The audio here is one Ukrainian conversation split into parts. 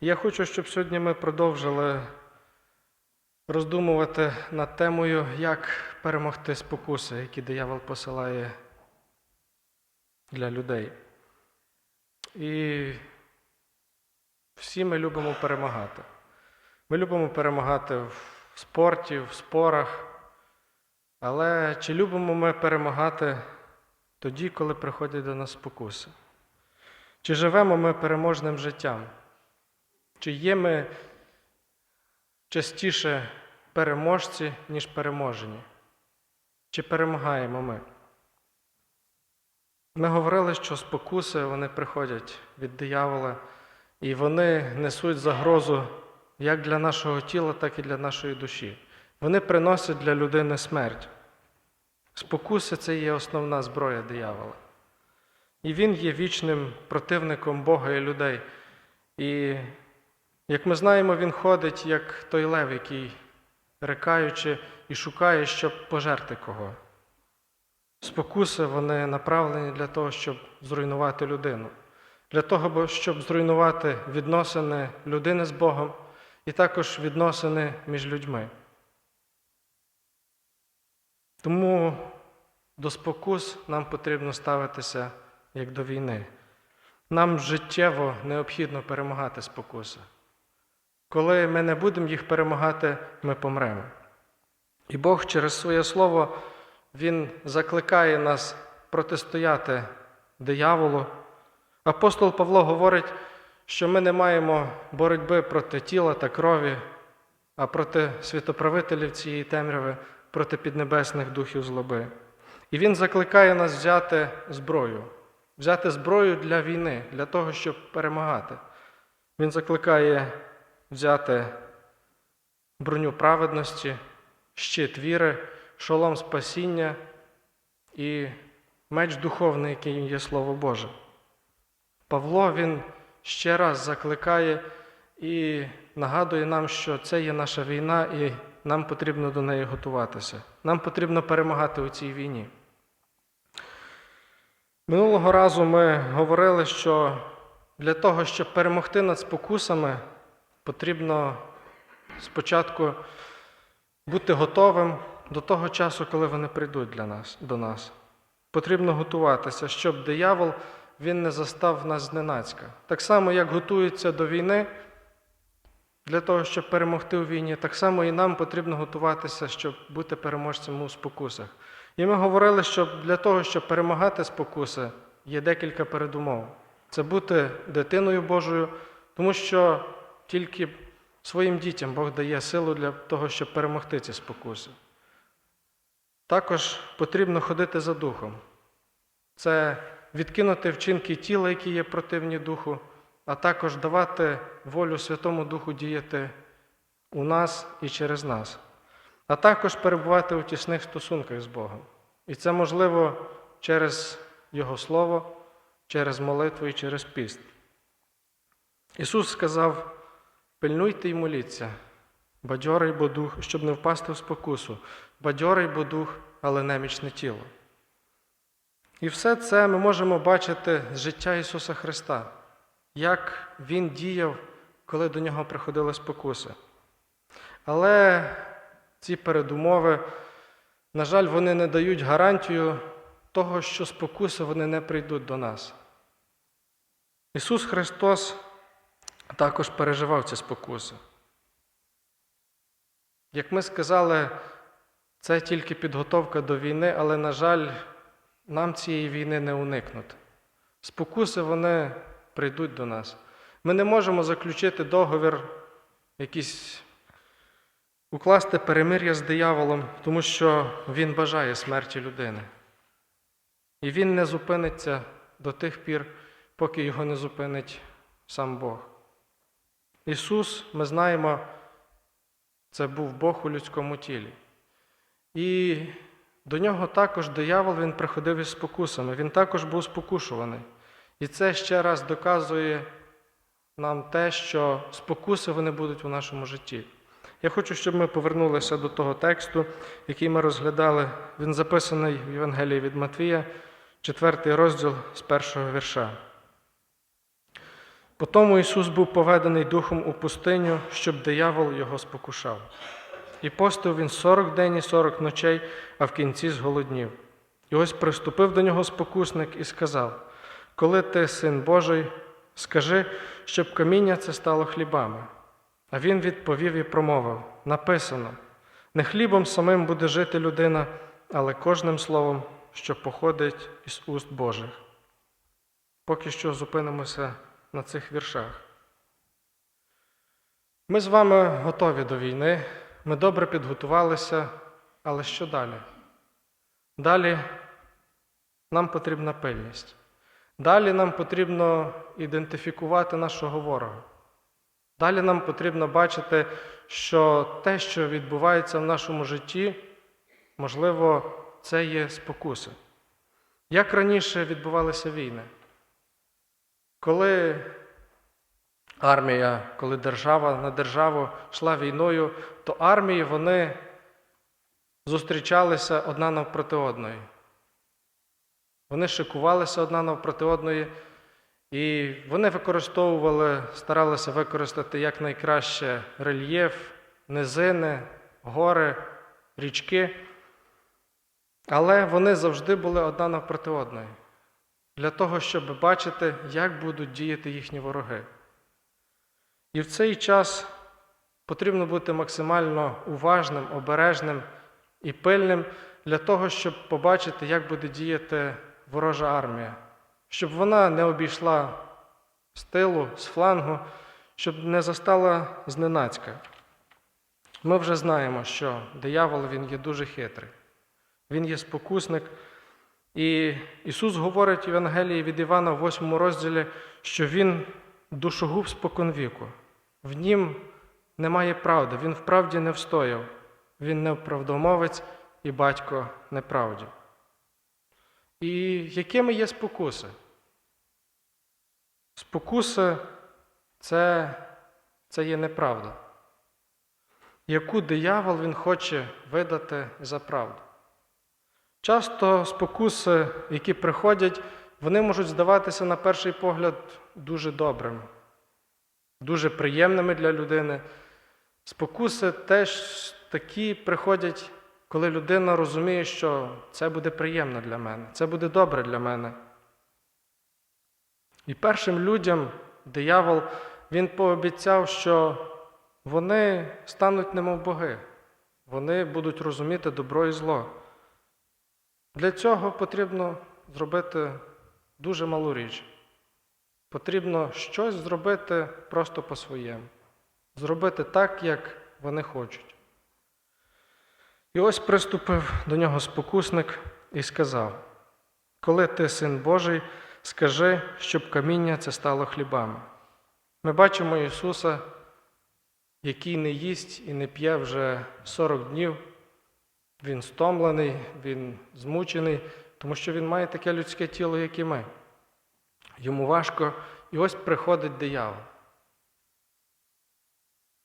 Я хочу, щоб сьогодні ми продовжили роздумувати над темою, як перемогти спокуси, які диявол посилає для людей. І всі ми любимо перемагати. Ми любимо перемагати в спорті, в спорах. Але чи любимо ми перемагати тоді, коли приходять до нас спокуси? Чи живемо ми переможним життям? Чи є ми частіше переможці, ніж переможені? Чи перемагаємо ми? Ми говорили, що спокуси вони приходять від диявола, і вони несуть загрозу як для нашого тіла, так і для нашої душі. Вони приносять для людини смерть. Спокуси це є основна зброя диявола. І він є вічним противником Бога і людей. І, як ми знаємо, він ходить як той лев, який, рекаючи і шукає, щоб пожерти кого. Спокуси вони направлені для того, щоб зруйнувати людину, для того, щоб зруйнувати відносини людини з Богом і також відносини між людьми. Тому до спокус нам потрібно ставитися як до війни. Нам життєво необхідно перемагати спокуси. Коли ми не будемо їх перемагати, ми помремо. І Бог через своє слово Він закликає нас протистояти дияволу. Апостол Павло говорить, що ми не маємо боротьби проти тіла та крові, а проти світоправителів цієї темряви, проти піднебесних духів злоби. І він закликає нас взяти зброю, взяти зброю для війни, для того, щоб перемагати. Він закликає взяти броню праведності, щит віри, шолом спасіння і меч духовний, який є Слово Боже. Павло він ще раз закликає і нагадує нам, що це є наша війна, і нам потрібно до неї готуватися. Нам потрібно перемагати у цій війні. Минулого разу ми говорили, що для того, щоб перемогти над спокусами, потрібно спочатку бути готовим до того часу, коли вони прийдуть для нас, до нас. Потрібно готуватися, щоб диявол він не застав нас зненацька. Так само, як готуються до війни, для того, щоб перемогти у війні, так само і нам потрібно готуватися, щоб бути переможцем у спокусах. І ми говорили, що для того, щоб перемагати спокуси, є декілька передумов. Це бути дитиною Божою, тому що тільки своїм дітям Бог дає силу для того, щоб перемогти ці спокуси. Також потрібно ходити за духом. Це відкинути вчинки тіла, які є противні духу, а також давати волю Святому Духу діяти у нас і через нас, а також перебувати у тісних стосунках з Богом. І це можливо через Його Слово, через молитву і через піст. Ісус сказав: пильнуйте й моліться, бадьорий бо дух, щоб не впасти в спокусу, бадьорий бо дух, але немічне тіло. І все це ми можемо бачити з життя Ісуса Христа, як Він діяв, коли до нього приходили спокуси. Але ці передумови, на жаль, вони не дають гарантію того, що спокуси вони не прийдуть до нас. Ісус Христос також переживав ці спокуси. Як ми сказали, це тільки підготовка до війни, але, на жаль, нам цієї війни не уникнути. Спокуси вони прийдуть до нас. Ми не можемо заключити договір, якийсь укласти перемир'я з дияволом, тому що він бажає смерті людини. І він не зупиниться до тих пір, поки його не зупинить сам Бог. Ісус, ми знаємо, це був Бог у людському тілі. І до нього також диявол він приходив із спокусами, він також був спокушуваний. І це ще раз доказує нам те, що спокуси вони будуть у нашому житті. Я хочу, щоб ми повернулися до того тексту, який ми розглядали. Він записаний в Євангелії від Матвія, 4 розділ з першого вірша. Потому Ісус був поведений духом у пустиню, щоб диявол його спокушав. І постив він сорок день і сорок ночей, а в кінці зголоднів. І ось приступив до нього спокусник і сказав: Коли ти, син Божий, скажи, щоб каміння це стало хлібами. А він відповів і промовив: Написано: не хлібом самим буде жити людина, але кожним словом, що походить із уст Божих. Поки що зупинимося на цих віршах. Ми з вами готові до війни, ми добре підготувалися, але що далі? Далі нам потрібна пильність. Далі нам потрібно ідентифікувати нашого ворога. Далі нам потрібно бачити, що те, що відбувається в нашому житті, можливо, це є спокуси. Як раніше відбувалися війни? Коли армія, коли держава на державу йшла війною, то армії вони зустрічалися одна навпроти одної. Вони шикувалися одна навпроти одної, і вони використовували, старалися використати якнайкраще рельєф, низини, гори, річки. Але вони завжди були одна навпроти одної, для того, щоб бачити, як будуть діяти їхні вороги. І в цей час потрібно бути максимально уважним, обережним і пильним для того, щоб побачити, як буде діяти ворожа армія, щоб вона не обійшла з тилу, з флангу, щоб не застала зненацька. Ми вже знаємо, що диявол він є дуже хитрий, він є спокусник. І Ісус говорить в Євангелії від Івана в 8 розділі, що Він душогуб споконвіку. В нім немає правди, він в правді не встояв, він неправдомовець і батько неправді. І якими є спокуси? Спокуси це, це є неправда, яку диявол він хоче видати за правду. Часто спокуси, які приходять, вони можуть здаватися на перший погляд дуже добрими, дуже приємними для людини. Спокуси теж такі приходять, коли людина розуміє, що це буде приємно для мене, це буде добре для мене. І першим людям диявол він пообіцяв, що вони стануть немов боги, вони будуть розуміти добро і зло. Для цього потрібно зробити дуже малу річ. Потрібно щось зробити просто по-своєму, зробити так, як вони хочуть. І ось приступив до нього спокусник і сказав: Коли ти, син Божий, скажи, щоб каміння це стало хлібами. Ми бачимо Ісуса, який не їсть і не п'є вже 40 днів. Він стомлений, він змучений, тому що він має таке людське тіло, як і ми. Йому важко, і ось приходить диявол.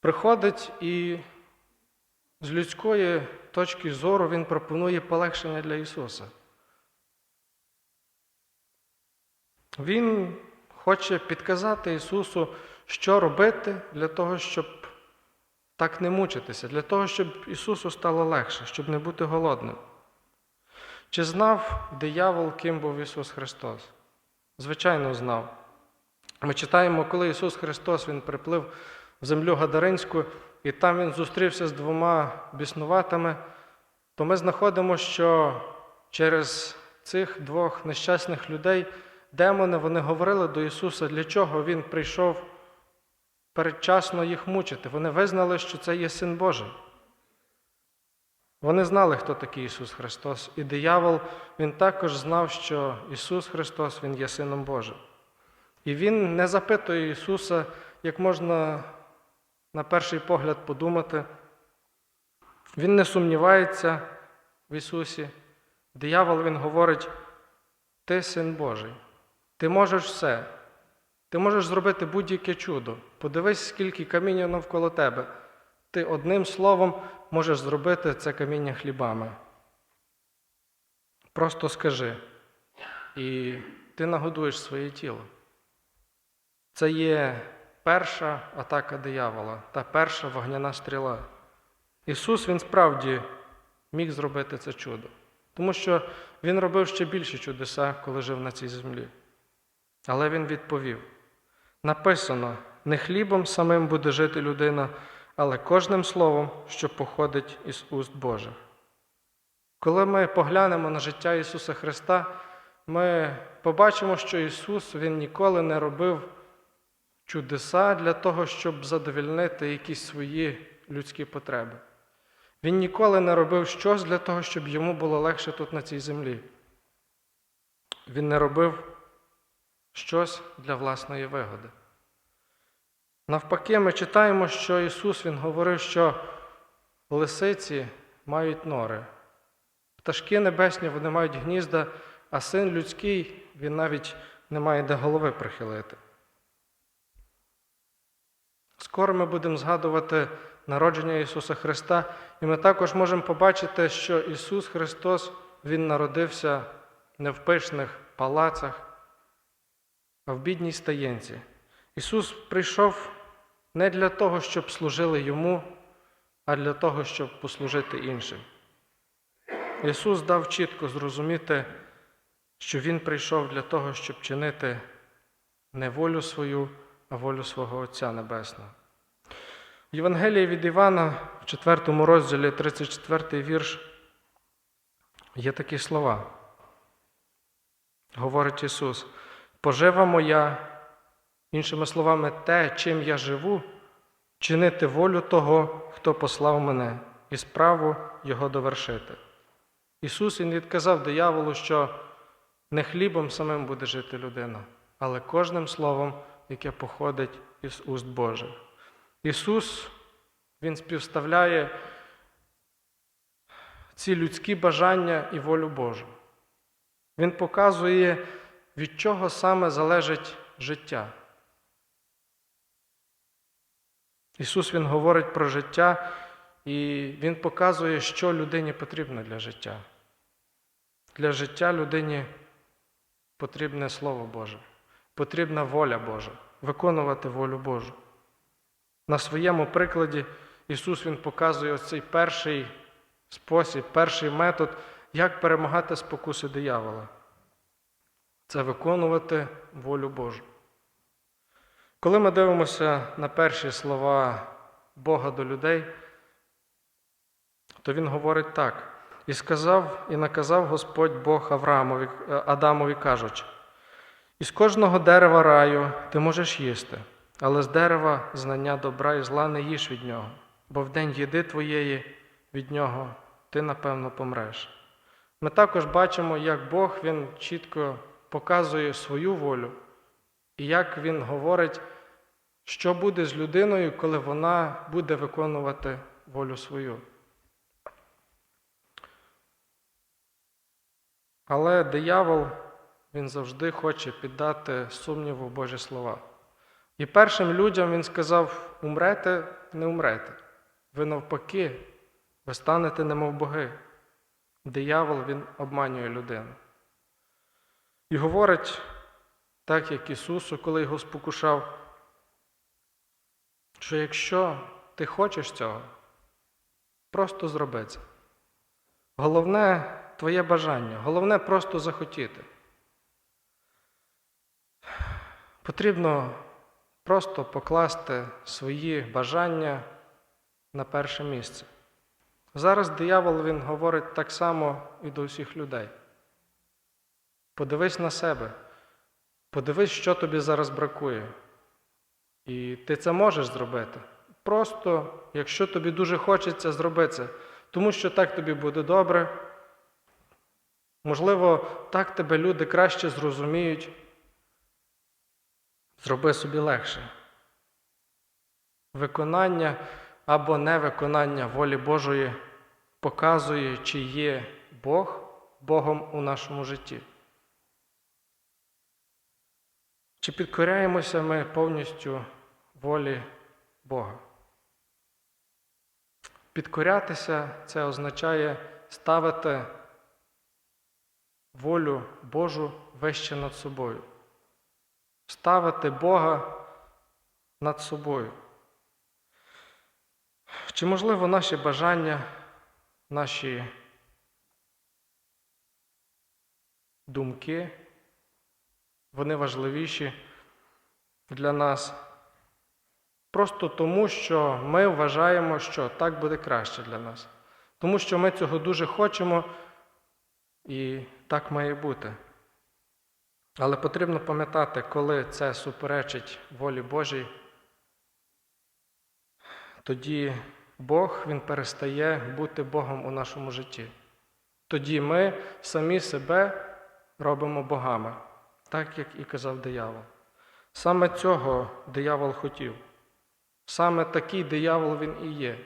Приходить і з людської точки зору він пропонує полегшення для Ісуса. Він хоче підказати Ісусу, що робити для того, щоб так не мучитися, для того, щоб Ісусу стало легше, щоб не бути голодним. Чи знав диявол, ким був Ісус Христос? Звичайно, знав. Ми читаємо, коли Ісус Христос Він приплив в землю Гадаринську, і там Він зустрівся з двома біснуватими, то ми знаходимо, що через цих двох нещасних людей демони вони говорили до Ісуса, для чого Він прийшов передчасно їх мучити. Вони визнали, що це є Син Божий. Вони знали, хто такий Ісус Христос. І диявол він також знав, що Ісус Христос Він є Сином Божим. І Він не запитує Ісуса, як можна на перший погляд подумати. Він не сумнівається в Ісусі. Диявол Він говорить: Ти син Божий, ти можеш все. Ти можеш зробити будь-яке чудо. Подивись, скільки каміння навколо тебе. Ти одним словом можеш зробити це каміння хлібами. Просто скажи, і ти нагодуєш своє тіло. Це є перша атака диявола та перша вогняна стріла. Ісус Він справді міг зробити це чудо, тому що Він робив ще більші чудеса, коли жив на цій землі. Але Він відповів: написано: не хлібом самим буде жити людина, але кожним словом, що походить із уст Божих. Коли ми поглянемо на життя Ісуса Христа, ми побачимо, що Ісус Він ніколи не робив чудеса для того, щоб задовільнити якісь свої людські потреби. Він ніколи не робив щось для того, щоб йому було легше тут на цій землі. Він не робив щось для власної вигоди. Навпаки, ми читаємо, що Ісус Він говорив, що лисиці мають нори, пташки небесні вони мають гнізда, а син людський він навіть не має де голови прихилити. Скоро ми будемо згадувати народження Ісуса Христа, і ми також можемо побачити, що Ісус Христос Він народився не в пишних палацах, а в бідній стаєнці. Ісус прийшов не для того, щоб служили Йому, а для того, щоб послужити іншим. Ісус дав чітко зрозуміти, що Він прийшов для того, щоб чинити не волю свою, а волю свого Отця Небесного. В Євангелії від Івана, в 4 розділі, 34 вірш, є такі слова. Говорить Ісус, пожива моя, іншими словами, те, чим я живу, чинити волю того, хто послав мене, і справу Його довершити. Ісус Він відказав дияволу, що не хлібом самим буде жити людина, але кожним словом, яке походить із уст Божих. Ісус, Він співставляє ці людські бажання і волю Божу. Він показує, від чого саме залежить життя. Ісус Він говорить про життя, і Він показує, що людині потрібно для життя. Для життя людині потрібне Слово Боже, потрібна воля Божа, виконувати волю Божу. На своєму прикладі Ісус Він показує ось цей перший спосіб, перший метод, як перемагати спокуси диявола. Це виконувати волю Божу. Коли ми дивимося на перші слова Бога до людей, то Він говорить так. І сказав, і наказав Господь Бог Авраамові, Адамові, кажучи, із кожного дерева раю ти можеш їсти, але з дерева знання добра і зла не їж від нього, бо в день їди твоєї від нього ти, напевно, помреш. Ми також бачимо, як Бог Він чітко показує свою волю, і як Він говорить, що буде з людиною, коли вона буде виконувати волю свою. Але диявол він завжди хоче піддати сумніву Божі слова. І першим людям він сказав: умрете, не умрете. Ви навпаки, ви станете немов боги. Диявол він обманює людину. І говорить, так як Ісусу, коли його спокушав, що якщо ти хочеш цього, просто зроби це. Головне твоє бажання, головне просто захотіти. Потрібно просто покласти свої бажання на перше місце. Зараз диявол він говорить так само і до усіх людей. Подивись на себе, подивись, що тобі зараз бракує. І ти це можеш зробити. Просто, якщо тобі дуже хочеться, зроби це. Тому що так тобі буде добре. Можливо, так тебе люди краще зрозуміють. Зроби собі легше. Виконання або невиконання волі Божої показує, чи є Бог Богом у нашому житті. Чи підкоряємося ми повністю волі Бога? Підкорятися це означає ставити волю Божу вище над собою, ставити Бога над собою. Чи можливо наші бажання, наші думки, вони важливіші для нас просто тому, що ми вважаємо, що так буде краще для нас. Тому що ми цього дуже хочемо і так має бути. Але потрібно пам'ятати, коли це суперечить волі Божій, тоді Бог Він перестає бути Богом у нашому житті. Тоді ми самі себе робимо богами, так як і казав диявол. Саме цього диявол хотів. Саме такий диявол він і є.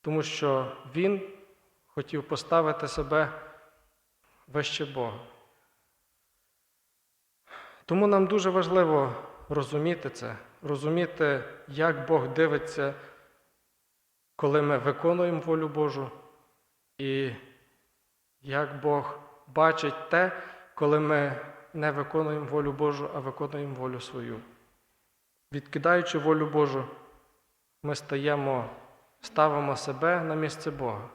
Тому що він хотів поставити себе вище Бога. Тому нам дуже важливо розуміти це, розуміти, як Бог дивиться, коли ми виконуємо волю Божу, і як Бог бачить те, коли ми не виконуємо волю Божу, а виконуємо волю свою. Відкидаючи волю Божу, ми стаємо, ставимо себе на місце Бога.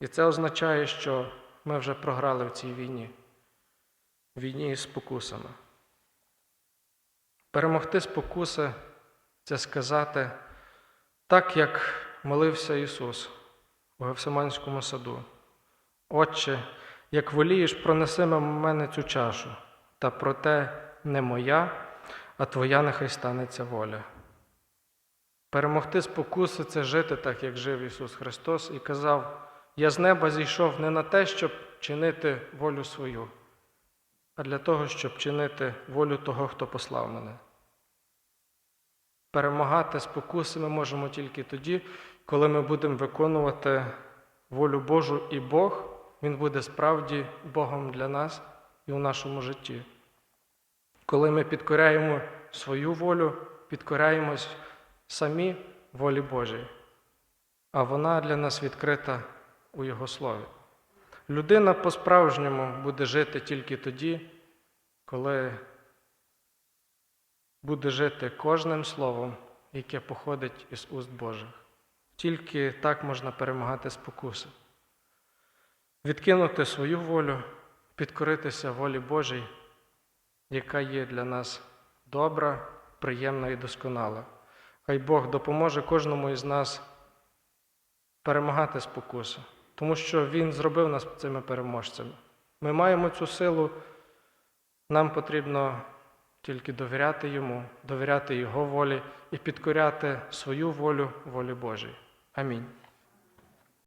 І це означає, що ми вже програли в цій війні, війні із спокусами. Перемогти спокуси це сказати так, як молився Ісус у Гевсиманському саду. Отче, як волієш, пронеси мене цю чашу, та проте не моя, а Твоя нехай станеться воля. Перемогти спокуси це жити так, як жив Ісус Христос, і казав: Я з неба зійшов не на те, щоб чинити волю свою, а для того, щоб чинити волю того, хто послав мене. Перемагати спокуси ми можемо тільки тоді, коли ми будемо виконувати волю Божу і Бог, Він буде справді Богом для нас і у нашому житті. Коли ми підкоряємо свою волю, підкоряємось самі волі Божій, а вона для нас відкрита у Його Слові. Людина по-справжньому буде жити тільки тоді, коли буде жити кожним словом, яке походить із уст Божих. Тільки так можна перемагати спокуси. Відкинути свою волю, підкоритися волі Божій, яка є для нас добра, приємна і досконала. Хай Бог допоможе кожному із нас перемагати спокуси, тому що Він зробив нас цими переможцями. Ми маємо цю силу, нам потрібно тільки довіряти Йому, довіряти Його волі і підкоряти свою волю волі Божій. Амінь.